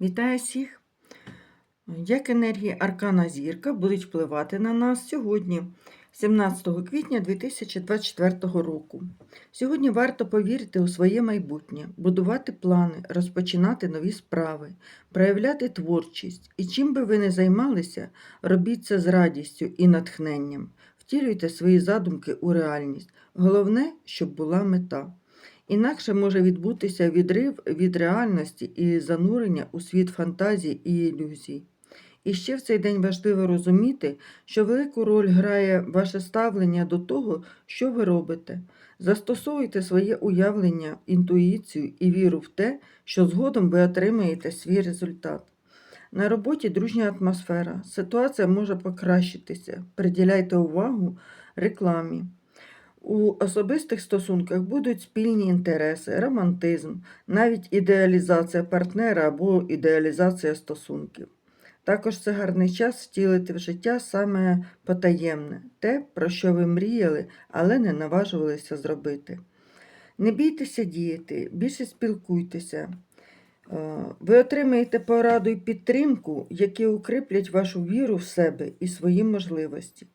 Вітаю всіх! Як енергії Аркана Зірка будуть впливати на нас сьогодні, 17 квітня 2024 року. Сьогодні варто повірити у своє майбутнє, будувати плани, розпочинати нові справи, проявляти творчість. І чим би ви не займалися, робіть це з радістю і натхненням. Втілюйте свої задумки у реальність. Головне, щоб була мета. Інакше може відбутися відрив від реальності і занурення у світ фантазій і ілюзій. І ще в цей день важливо розуміти, що велику роль грає ваше ставлення до того, що ви робите. Застосовуйте своє уявлення, інтуїцію і віру в те, що згодом ви отримаєте свій результат. На роботі дружня атмосфера. Ситуація може покращитися. Приділяйте увагу рекламі. У особистих стосунках будуть спільні інтереси, романтизм, навіть ідеалізація партнера або ідеалізація стосунків. Також це гарний час втілити в життя саме потаємне, те, про що ви мріяли, але не наважувалися зробити. Не бійтеся діяти, більше спілкуйтеся. Е, Ви отримаєте пораду і підтримку, які укріплять вашу віру в себе і свої можливості.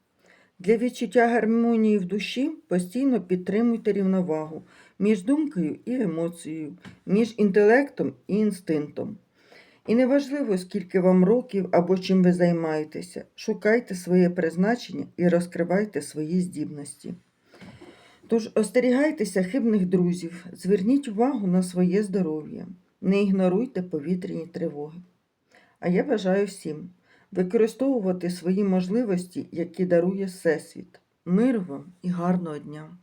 Для відчуття гармонії в душі постійно підтримуйте рівновагу між думкою і емоцією, між інтелектом і інстинктом. І неважливо, скільки вам років або чим ви займаєтеся, шукайте своє призначення і розкривайте свої здібності. Тож остерігайтеся хибних друзів, зверніть увагу на своє здоров'я, не ігноруйте повітряні тривоги. А я бажаю всім використовувати свої можливості, які дарує Всесвіт. Мир вам і гарного дня!